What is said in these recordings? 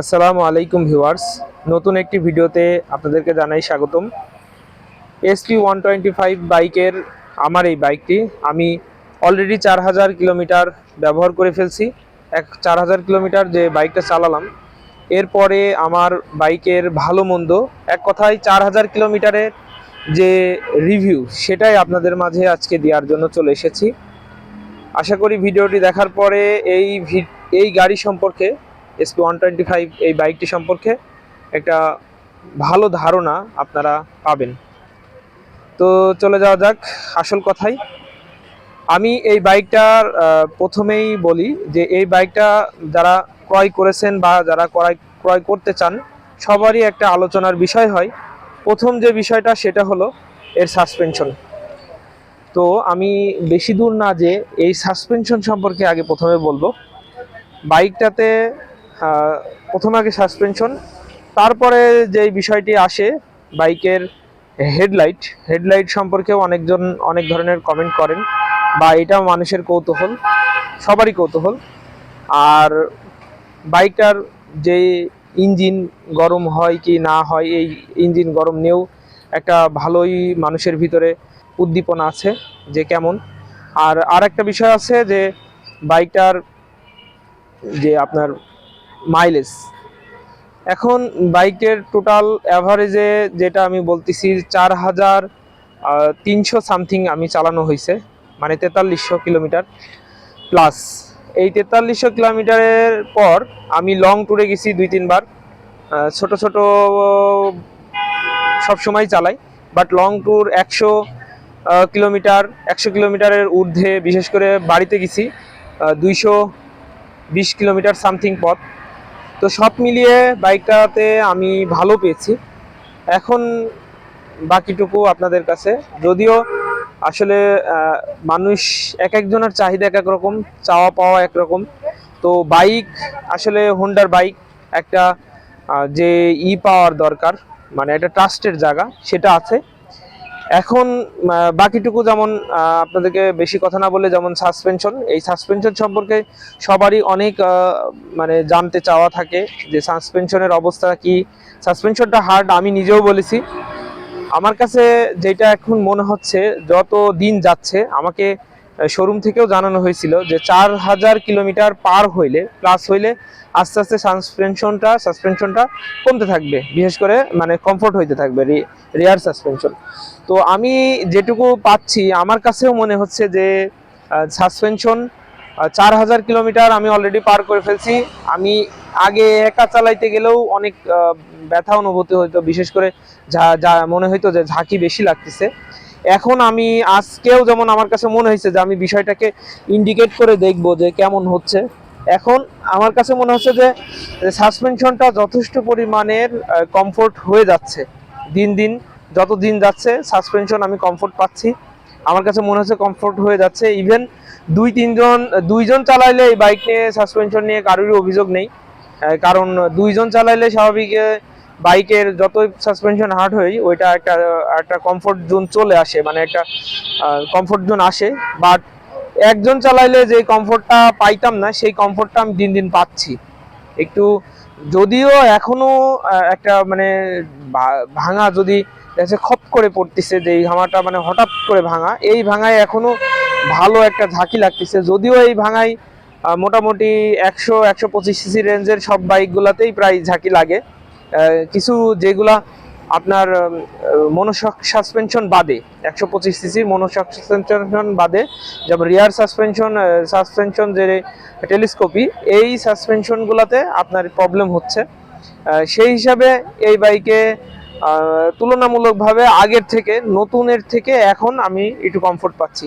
আসসালামু আলাইকুম ভিউয়ার্স। নতুন একটি ভিডিওতে আপনাদেরকে জানাই স্বাগতম। এসপি ওয়ান টোয়েন্টি ফাইভ বাইকের আমার এই বাইকটি। আমি অলরেডি চার হাজার কিলোমিটার ব্যবহার করে ফেলছি। এক চার হাজার কিলোমিটার যে বাইকটা চালালাম, এরপরে আমার বাইকের ভালো মন্দ। এক কথায় চার হাজার কিলোমিটারের যে রিভিউ সেটাই আপনাদের মাঝে আজকে দেওয়ার জন্য চলে এসেছি। আশা করি ভিডিওটি দেখার পরে এই এই গাড়ি সম্পর্কে এসপি ওয়ান টোয়েন্টি ফাইভ এই বাইকটি সম্পর্কে একটা ভালো ধারণা আপনারা পাবেন। তো চলে যাওয়া যাক আসল কথাই আমি এই বাইকটার প্রথমেই বলি যে এই বাইকটা যারা ক্রয় করেছেন বা যারা ক্রয় ক্রয় করতে চান, সবারই একটা আলোচনার বিষয় হয়। প্রথম যে বিষয়টা সেটা হলো এর সাসপেনশন তো আমি বেশি দূর না যে এই সাসপেনশন সম্পর্কে আগে প্রথমে বলব। বাইকটাতে প্রথম আগে সাসপেনশন তারপরে যে বিষয়টি আসে, বাইকের হেডলাইট হেডলাইট সম্পর্কেও অনেকজন, অনেক ধরনের কমেন্ট করেন, বা এটা মানুষের কৌতূহল, সবারই কৌতূহল। আর বাইকটার যে ইঞ্জিন গরম হয় কি না হয়, এই ইঞ্জিন গরম নিয়েও একটা ভালোই মানুষের ভিতরে উদ্দীপনা আছে যে কেমন। আর আর একটা বিষয় আছে যে, বাইকটার যে আপনার মাইলেজ এখন বাইকের টোটাল অ্যাভারেজে যেটা আমি বলতেছি, চার হাজার তিনশো সামথিং আমি চালানো হয়েছে মানে তেতাল্লিশশো কিলোমিটার প্লাস এই তেতাল্লিশশো কিলোমিটারের পর আমি লং ট্যুরে গেছি দুই, তিনবার। ছোট ছোট সব সময় চালাই বাট লং ট্যুর একশো কিলোমিটার, একশো কিলোমিটারের ঊর্ধ্বে, বিশেষ করে বাড়িতে গেছি দুইশো বিশ কিলোমিটার সামথিং পথ। তো সব মিলিয়ে বাইকটাতে আমি ভালো পেয়েছি। এখন বাকিটুকু আপনাদের কাছে। যদিও আসলে মানুষ এক একজনের চাহিদা এক এক রকম, চাওয়া পাওয়া একরকম তো বাইক, আসলে হোন্ডার বাইক, একটা যে ই পাওয়ার দরকার মানে একটা ট্রাস্টের জায়গা, সেটা আছে। এখন বাকিটুকু যেমন আপনাদেরকে বেশি কথা না বলে যেমন সাসপেনশন এই সাসপেনশন সম্পর্কে সবারই অনেক মানে জানতে চাওয়া থাকে যে সাসপেনশনের অবস্থা কি। সাসপেনশনটা হার্ড আমি নিজেও বলেছি। আমার কাছে যেটা এখন মনে হচ্ছে, যত দিন যাচ্ছে, আমাকে শোরুম থেকেও জানানো হয়েছিল যে চার হাজার কিলোমিটার পার হইলে প্লাস হইলে আস্তে আস্তে সাসপেনশনটা সাসপেনশনটা কমতে থাকবে। বিশেষ করে মানে কমফোর্ট হইতে থাকবে রেয়ার সাসপেনশন তো আমি যেটুকু পাচ্ছি, আমার কাছেও মনে হচ্ছে যে সাসপেনশন চার হাজার কিলোমিটার আমি অলরেডি পার করে ফেলছি। আমি আগে একা চালাইতে গেলেও অনেক ব্যথা অনুভূতি হইতো। বিশেষ করে যা যা মনে হইতো যে ঝাঁকি বেশি লাগতেছে। এখন আমি আজকেও যেমন আমার কাছে মনে হয়েছে যে আমি বিষয়টাকে ইন্ডিকেট করে দেখব যে কেমন হচ্ছে, এখন আমার কাছে মনে হচ্ছে যে সাসপেনশনটা যথেষ্ট পরিমাণের কমফোর্ট হয়ে যাচ্ছে, দিন দিন যত দিন যাচ্ছে সাসপেনশন আমি কমফোর্ট পাচ্ছি, আমার কাছে মনে হচ্ছে কমফোর্ট হয়ে যাচ্ছে ইভেন দুই তিনজন, দুইজন চালাইলে এই বাইক নিয়ে সাসপেনশন নিয়ে কারোরই অভিযোগ নেই কারণ দুইজন চালাইলে স্বাভাবিক বাইকের যতই সাসপেনশন হার্ড হয় ওইটা একটা একটা কমফোর্ট জোন চলে আসে মানে একটা কমফোর্ট জোন আসে। বাট একজন চালাইলে যে কমফোর্টটা পাইতাম না, সেই কমফোর্টটা আমি দিন দিন পাচ্ছি। একটু যদিও এখনও একটা মানে ভাঙা যদি খপ করে পড়তেছে, যে এই ভাঙাটা মানে হঠাৎ করে ভাঙা, এই ভাঙায় এখনও ভালো একটা ঝাঁকি লাগতেছে। যদিও এই ভাঙায় মোটামুটি একশো একশো পঁচিশ সিসি রেঞ্জের সব বাইকগুলোতেই প্রায় ঝাঁকি লাগে। কিছু যেগুলা আপনার মনোশক সাসপেনশন বাদে, একশো পঁচিশ সিসির মনোশক সাসপেনশন বাদে, যেমন রিয়ার সাসপেনশন সাসপেনশন যে টেলিস্কোপি এই সাসপেনশনগুলোতে আপনার প্রবলেম হচ্ছে। সেই হিসাবে এই বাইকে তুলনামূলকভাবে আগের থেকে, নতুনের থেকে এখন আমি একটু কমফোর্ট পাচ্ছি।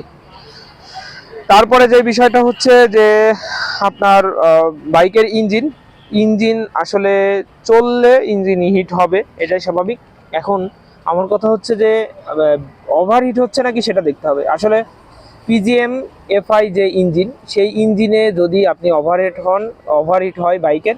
তারপরে যে বিষয়টা হচ্ছে যে, আপনার বাইকের ইঞ্জিন ইঞ্জিন আসলে চললে ইঞ্জিন হিট হবে, এটাই স্বাভাবিক। এখন আমার কথা হচ্ছে যে ওভার হিট হচ্ছে নাকি সেটা দেখতে হবে। আসলে পিজিএম এফআই যে ইঞ্জিন, সেই ইঞ্জিনে যদি আপনি ওভারহিট হন ওভারহিট হয় বাইকের,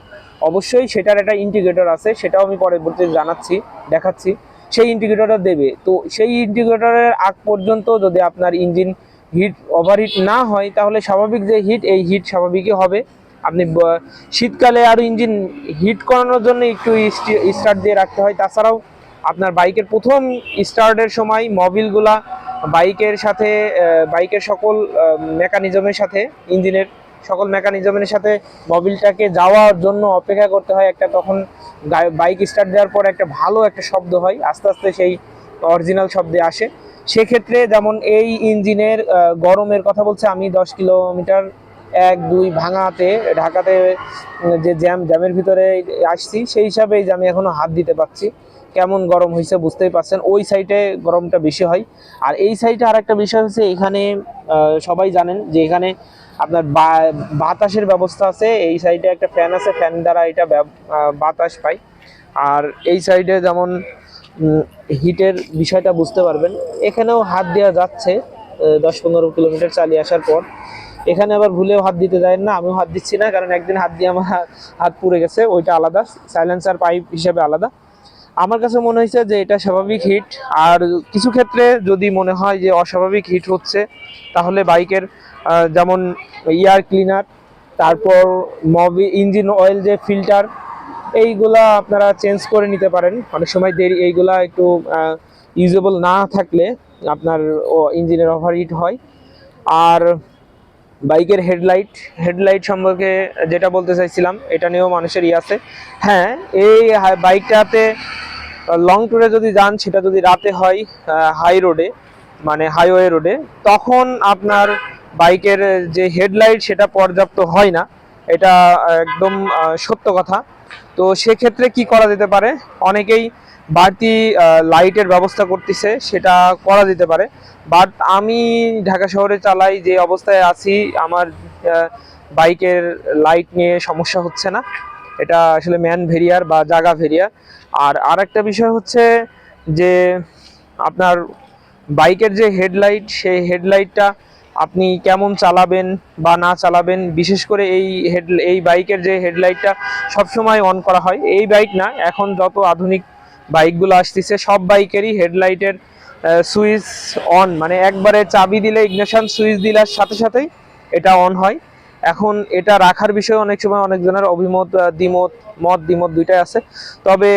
অবশ্যই সেটার একটা ইন্ডিকেটর আছে, সেটাও আমি পরবর্তীতে জানাচ্ছি, দেখাচ্ছি। সেই ইন্ডিকেটরটা দেবে। তো সেই ইন্ডিকেটরের আগ পর্যন্ত যদি আপনার ইঞ্জিন হিট ওভারহিট না হয়, তাহলে স্বাভাবিক যে হিট, এই হিট স্বাভাবিকই হবে। আপনি শীতকালে আরও ইঞ্জিন হিট করানোর জন্য একটু স্টার্ট দিয়ে রাখতে হয়। তাছাড়াও আপনার বাইকের প্রথম স্টার্টের সময় মবিলগুলা বাইকের সাথে বাইকের সকল মেকানিজমের সাথে, ইঞ্জিনের সকল মেকানিজমের সাথে মবিলটাকে যাওয়ার জন্য অপেক্ষা করতে হয়। একটা তখন বাইক স্টার্ট দেওয়ার পর একটা ভালো একটা শব্দ হয়। আস্তে আস্তে সেই অরিজিনাল শব্দে আসে। সেক্ষেত্রে যেমন এই ইঞ্জিনের গরমের কথা বলছে, আমি দশ কিলোমিটার এক, দুই ভাঙাতে, ঢাকাতে যে জ্যাম, জ্যামের ভিতরে আসছি, সেই হিসাবেই যে আমি এখনও হাত দিতে পারছি। কেমন গরম হয়েছে বুঝতেই পারছেন। ওই সাইডে গরমটা বেশি হয়। আর এই সাইডে আর একটা বিষয় হচ্ছে, এখানে সবাই জানেন যে এখানে আপনার বাতাসের ব্যবস্থা আছে। এই সাইডে একটা ফ্যান আছে, ফ্যান দ্বারা এটা বাতাস পাই আর এই সাইডে যেমন হিটের বিষয়টা বুঝতে পারবেন। এখানেও হাত দেওয়া যাচ্ছে দশ পনেরো কিলোমিটার চালিয়ে আসার পর। এখানে আবার ভুলেও হাত দিতে যায় না, আমিও হাত দিচ্ছি না, কারণ একদিন হাত দিয়ে আমার হাত পুড়ে গেছে, ওইটা আলাদা সাইলেন্সার পাইপ হিসেবে আলাদা। আমার কাছে মনে হয়েছে যে এটা স্বাভাবিক হিট আর কিছু ক্ষেত্রে যদি মনে হয় যে অস্বাভাবিক হিট হচ্ছে, তাহলে বাইকের যেমন এয়ার ক্লিনার তারপর মবি ইঞ্জিন অয়েল যে ফিল্টার এইগুলা আপনারা চেঞ্জ করে নিতে পারেন। অনেক সময় দেরি, এইগুলা একটু ইউজেবল না থাকলে আপনার ইঞ্জিনের ওভারহিট হয়। আর বাইকের হেডলাইট হেডলাইট সম্পর্কে যেটা বলতে চাইছিলাম, এটা নিয়েও মানুষের ই আছে। হ্যাঁ এই বাইকটাতে লং ট্যুরে যদি যান, সেটা যদি রাতে হয় হাই রোডে মানে হাইওয়ে রোডে তখন আপনার বাইকের যে হেডলাইট, সেটা পর্যাপ্ত হয় না। এটা একদম সত্য কথা। তো সেক্ষেত্রে কি করা যেতে পারে? অনেকেই বাড়তি লাইটের ব্যবস্থা করতেছে, সেটা করা যেতে পারে। বাট আমি ঢাকা শহরে চালাই যে অবস্থায় আছি, আমার বাইকের লাইট নিয়ে সমস্যা হচ্ছে না। এটা আসলে ম্যান ভেরিয়ার বা জাগা ভেরিয়ার আর আরেকটা বিষয় হচ্ছে যে আপনার বাইকের যে হেডলাইট সেই হেডলাইটটা আপনি কেমন চালাবেন বা না চালাবেন, বিশেষ করে এই হেড এই বাইকের যে হেডলাইটটা সবসময় অন করা হয়। এই বাইক না, এখন যত আধুনিক বাইকগুলো আসতেছে। সব বাইকেরই হেডলাইটের সুইচ অন মানে একবারে চাবি দিলে ইগনিশন সুইচ দিলার সাথে সাথেই এটা অন হয়। এখন এটা রাখার বিষয়ে অনেক সময় অনেকজনের অভিমত দ্বিমত, মত, দ্বিমত দুইটাই আছে। তবে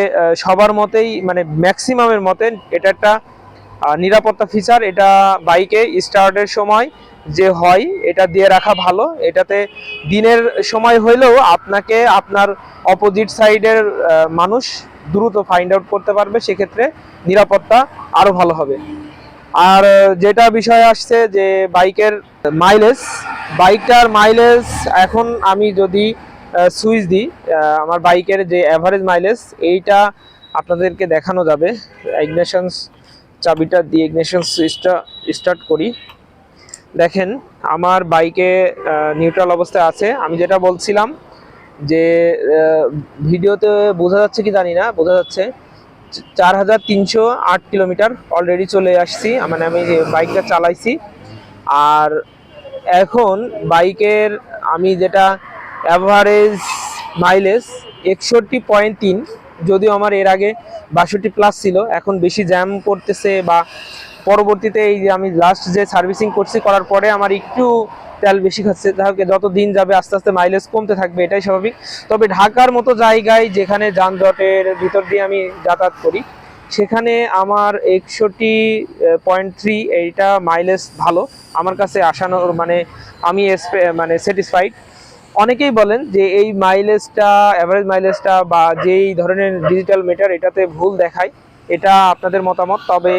সবার মতেই মানে ম্যাক্সিমামের মতে এটা একটা নিরাপত্তা ফিচার এটা বাইকে স্টার্টের সময় যে হয়, এটা দিয়ে রাখা ভালো। এটাতে দিনের সময় হইলেও আপনাকে আপনার অপোজিট সাইডের মানুষ দ্রুত ফাইন্ড আউট করতে পারবে, সেক্ষেত্রে নিরাপত্তা আরও ভালো হবে। আর যেটা বিষয় আসছে যে বাইকের মাইলেজ বাইকটার মাইলেজ এখন আমি যদি সুইচ দিই আমার বাইকের যে অ্যাভারেজ মাইলেজ এইটা আপনাদেরকে দেখানো যাবে। ইগনিশন চাবিটা দিয়ে ইগনিশন সুইচটা স্টার্ট করি। দেখেন, আমার বাইকে নিউট্রাল অবস্থায় আছে। আমি যেটা বলছিলাম যে ভিডিওতে বোঝা যাচ্ছে কি জানি না, বোঝা যাচ্ছে। চার হাজার তিনশো আট কিলোমিটার অলরেডি চলে আসছি। মানে আমি বাইকটা চালাইছি। আর এখন বাইকের আমি যেটা অ্যাভারেজ মাইলেজ একষট্টি পয়েন্ট তিন, যদিও আমার এর আগে বাষট্টি প্লাস ছিল। এখন বেশি জ্যাম করতেছে বা পরবর্তীতে এই যে আমি লাস্ট যে সার্ভিসিং করছি করার পরে আমার একটু তেল বেশি খাচ্ছে তাহলে যত দিন যাবে আস্তে আস্তে মাইলেজ কমতে থাকবে, এটাই স্বাভাবিক। তবে ঢাকার মতো জায়গায় যেখানে যানজটের ভিতর দিয়ে আমি যাতায়াত করি, সেখানে আমার একষট্টি পয়েন্ট থ্রি এইটা মাইলেজ ভালো। আমার কাছে আসানোর মানে আমি মানে স্যাটিসফাইড অনেকেই বলেন যে এই মাইলেজটা অ্যাভারেজ মাইলেজটা বা যেই ধরনের ডিজিটাল মিটার এটাতে ভুল দেখায়, এটা আপনাদের মতামত। তবে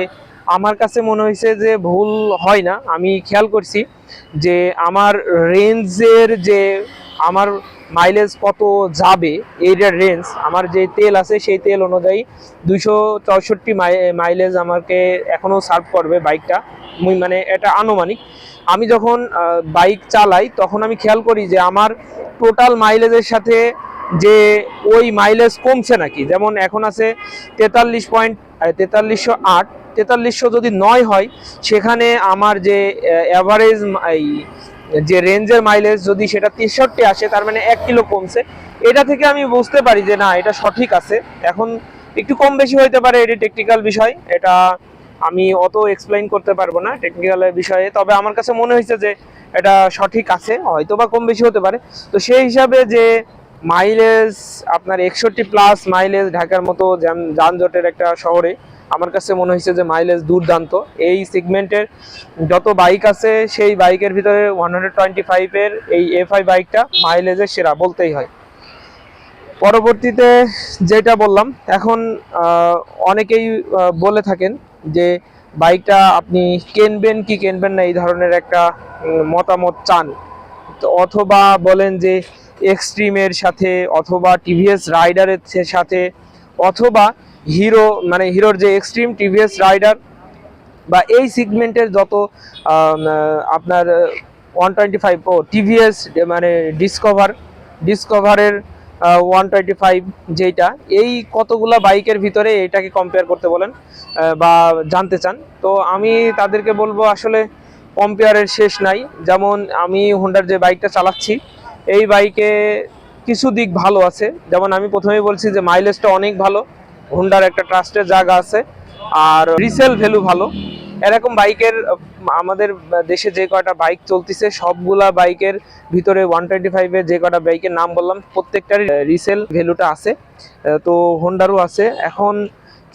আমার কাছে মনে হয়েছে যে ভুল হয় না। আমি খেয়াল করছি যে আমার রেঞ্জের যে আমার মাইলেজ কত যাবে, এইটার রেঞ্জ, আমার যে তেল আছে সেই তেল অনুযায়ী দুইশো চৌষট্টি মাইলেজ আমাকে এখনও সার্ভ করবে বাইকটা মানে এটা আনুমানিক। আমি যখন বাইক চালাই, তখন আমি খেয়াল করি যে আমার টোটাল মাইলেজের সাথে যে ওই মাইলেজ কমছে নাকি? যেমন এখন আছে তেতাল্লিশ পয়েন্ট তেতাল্লিশশো আট, তেতাল্লিশশো যদি নয় হয়, সেখানে আমার যে অ্যাভারেজ এই, যে রেঞ্জের মাইলেজ যদি সেটা তেষট্টি আসে, তার মানে এক কিলো কমছে। এটা থেকে আমি বুঝতে পারি যে না, এটা সঠিক আছে। এখন একটু কম বেশি হইতে পারে এটি টেকনিক্যাল বিষয়। এটা আমি অত এক্সপ্লেইন করতে পারব না টেকনিক্যাল বিষয়ে। তবে আমার কাছে মনে হয়েছে যে এটা সঠিক আছে হয়তো বা কম বেশি হতে পারে। তো সেই হিসাবে যে মাইলেজ আপনার একষট্টি প্লাস মাইলেজ ঢাকার মতো যান- যানজটের একটা শহরে। আমার কাছে মনে হয়েছে যে মাইলেজ দুর্দান্ত। এই সেগমেন্টের যত বাইক আছে, সেই বাইকের ভিতরে ওয়ান হান্ড্রেড টোয়েন্টি ফাইভের এই এফআই বাইকটা মাইলেজের সেরা বলতেই হয়। পরবর্তীতে যেটা বললাম, এখন অনেকেই বলে থাকেন যে বাইকটা আপনি কিনবেন কি কিনবেন না এই ধরনের একটা মতামত চান। অথবা বলেন যে এক্সট্রিমের সাথে অথবা টিভিএস রাইডারের সাথে অথবা হিরো মানে হিরোর যে এক্সট্রিম টিভিএস রাইডার বা এই সিগমেন্টের যত আপনার ওয়ান টোয়েন্টি ফাইভ ও টিভিএস মানে ডিসকভার ডিসকভারের ওয়ান টোয়েন্টি ফাইভ যেটা এই কতগুলা বাইকের ভিতরে এটাকে কম্পেয়ার করতে বলেন বা জানতে চান। তো আমি তাদেরকে বলব আসলে কম্পেয়ারের শেষ নাই। যেমন আমি হোন্ডার যে বাইকটা চালাচ্ছি, এই বাইকে কিছু দিক ভালো আছে। যেমন আমি প্রথমেই বলছি যে মাইলেজটা অনেক ভালো। হোন্ডার একটা ট্রাস্টের জায়গা আছে। আর রিসেল ভ্যালু ভালো। এরকম বাইকের আমাদের দেশে যে কয়টা বাইক চলতেছে, সবগুলা বাইকের ভিতরে ওয়ান টোয়েন্টি ফাইভের যে কয়টা বাইকের নাম বললাম প্রত্যেকটার রিসেল ভ্যালুটা আছে। তো হোন্ডারও আছে। এখন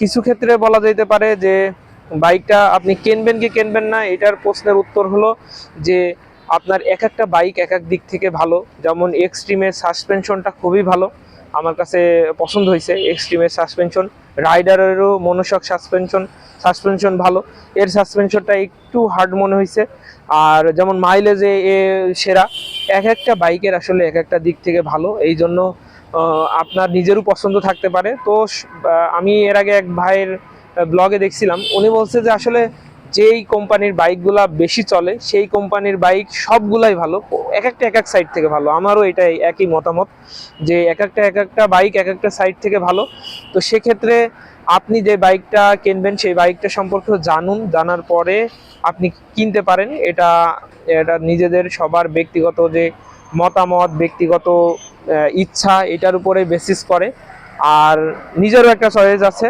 কিছু ক্ষেত্রে বলা যেতে পারে যে বাইকটা আপনি কিনবেন কি কিনবেন না, এটার প্রশ্নের উত্তর হলো যে আপনার এক একটা বাইক এক এক দিক থেকে ভালো। যেমন এক্সট্রিমের সাসপেনশনটা খুবই ভালো, আমার কাছে পছন্দ হয়েছে এক্সট্রিমের সাসপেনশন রাইডারেরও মনোশক সাসপেনশন সাসপেনশন ভালো। এর সাসপেনশনটা একটু হার্ড মনে হয়েছে। আর যেমন মাইলেজে এ সেরা, এক একটা বাইকের আসলে এক একটা দিক থেকে ভালো। এই জন্য আপনার নিজেরও পছন্দ থাকতে পারে। তো আমি এর আগে এক ভাইয়ের ব্লগে দেখছিলাম, উনি বলছে যে আসলে যেই কোম্পানির বাইকগুলা বেশি চলে, সেই কোম্পানির বাইক সবগুলাই ভালো। এক একটা এক এক সাইড থেকে ভালো। আমারও এটাই একই মতামত যে এক একটা এক একটা বাইক এক একটা সাইড থেকে ভালো। তো সেক্ষেত্রে আপনি যে বাইকটা কিনবেন, সেই বাইকটা সম্পর্কে জানুন। জানার পরে আপনি কিনতে পারেন। এটা এটা নিজেদের সবার ব্যক্তিগত যে মতামত, ব্যক্তিগত ইচ্ছা, এটার উপরে বেসিস করে। আর নিজেরও একটা চয়েস আছে।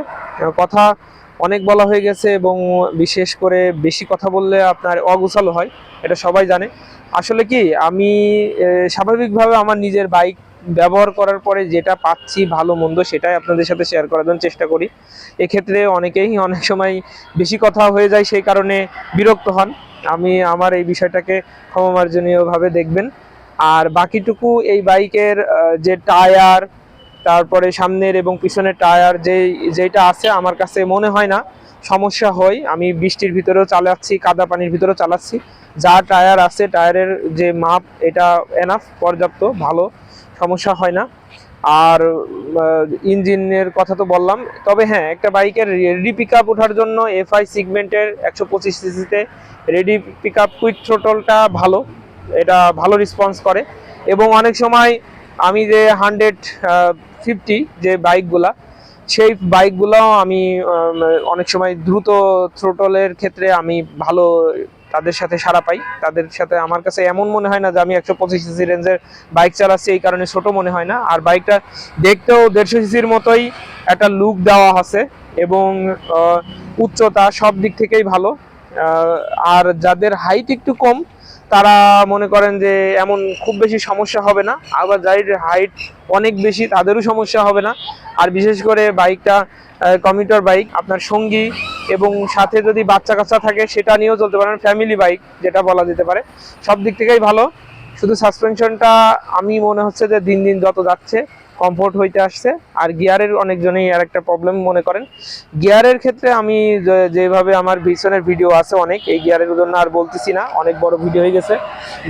কথা অনেক বলা হয়ে গেছে এবং বিশেষ করে বেশি কথা বললে আপনার অগুছালো হয়, এটা সবাই জানে। আসলে কি, আমি স্বাভাবিকভাবে আমার নিজের বাইক ব্যবহার করার পরে যেটা পাচ্ছি ভালো মন্দ সেটাই আপনাদের সাথে শেয়ার করার জন্য চেষ্টা করি। এক্ষেত্রে অনেকেই অনেক সময় বেশি কথা হয়ে যায়, সেই কারণে বিরক্ত হন। আমি আমার এই বিষয়টাকে ক্ষমার্জনীয়ভাবে দেখবেন। আর বাকিটুকু এই বাইকের যে টায়ার তারপরে সামনের এবং পিছনের টায়ার যে যেটা আছে, আমার কাছে মনে হয় না, সমস্যা হয়। আমি বৃষ্টির ভিতরেও চালাচ্ছি, কাদা পানির ভিতরেও চালাচ্ছি। যা টায়ার আছে, টায়ারের যে মাপ, এটা এনাফ পর্যাপ্ত, ভালো, সমস্যা হয় না। আর ইঞ্জিনের কথা তো বললাম। তবে হ্যাঁ একটা বাইকের রেডি পিক আপ ওঠার জন্য এফআই সিগমেন্টের একশো পঁচিশ সিসিতে রেডি পিক আপ কুইক থ্রোটলটা ভালো, এটা ভালো রেসপন্স করে। এবং অনেক সময় আমি যে হান্ড্রেড ফিফটি যে বাইকগুলা, সেই বাইকগুলোও আমি অনেক সময় দ্রুত থ্রোটলের ক্ষেত্রে আমি ভালো তাদের সাথে সাড়া পাই। তাদের সাথে আমার কাছে এমন মনে হয় না যে আমি একশো পঁচিশ সিসি রেঞ্জের বাইক চালাচ্ছি, এই কারণে ছোট মনে হয় না। আর বাইকটা দেখতেও দেড়শো সিসির মতোই একটা লুক দেওয়া আছে এবং উচ্চতা সব দিক থেকেই ভালো। আর যাদের হাইট একটু কম তারা মনে করেন যে এমন খুব বেশি সমস্যা হবে না। আবার যাদের হাইট অনেক বেশি, তাদেরও সমস্যা হবে না। আর বিশেষ করে বাইকটা কমিউটার বাইক আপনার সঙ্গী এবং সাথে যদি বাচ্চা কাচ্চা থাকে, সেটা নিয়েও চলতে পারেন ফ্যামিলি বাইক যেটা বলা যেতে পারে। সব দিক থেকেই ভালো। শুধু সাসপেনশনটা আমি মনে হচ্ছে যে দিন দিন যত যাচ্ছে কমফোর্ট হইতে আসছে। আর গিয়ারের অনেকজনেই আর একটা প্রবলেম মনে করেন। গিয়ারের ক্ষেত্রে আমি যেভাবে আমার পিছনের ভিডিও আছে অনেক, এই গিয়ারের জন্য আর বলতেছি না। অনেক বড় ভিডিও হয়ে গেছে।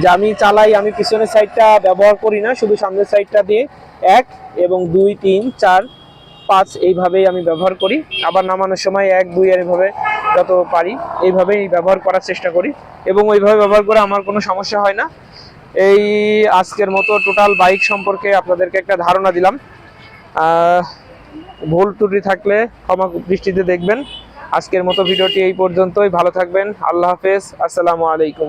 যে আমি চালাই, আমি পিছনের সাইডটা ব্যবহার করি না, শুধু সামনের সাইডটা দিয়ে এক এবং দুই, তিন, চার, পাঁচ এইভাবেই আমি ব্যবহার করি। আবার নামানোর সময় এক, দুই আর এইভাবে যত পারি, এইভাবেই ব্যবহার করার চেষ্টা করি। এবং ওইভাবে ব্যবহার করে আমার কোনো সমস্যা হয় না। এই আজকের মতো টোটাল বাইক সম্পর্কে আপনাদেরকে একটা ধারণা দিলাম। ভুল ত্রুটি থাকলে ক্ষমা দৃষ্টিতে দেখবেন। আজকের মতো ভিডিওটি এই পর্যন্তই। ভালো থাকবেন। আল্লাহ হাফেজ। আসসালামু আলাইকুম।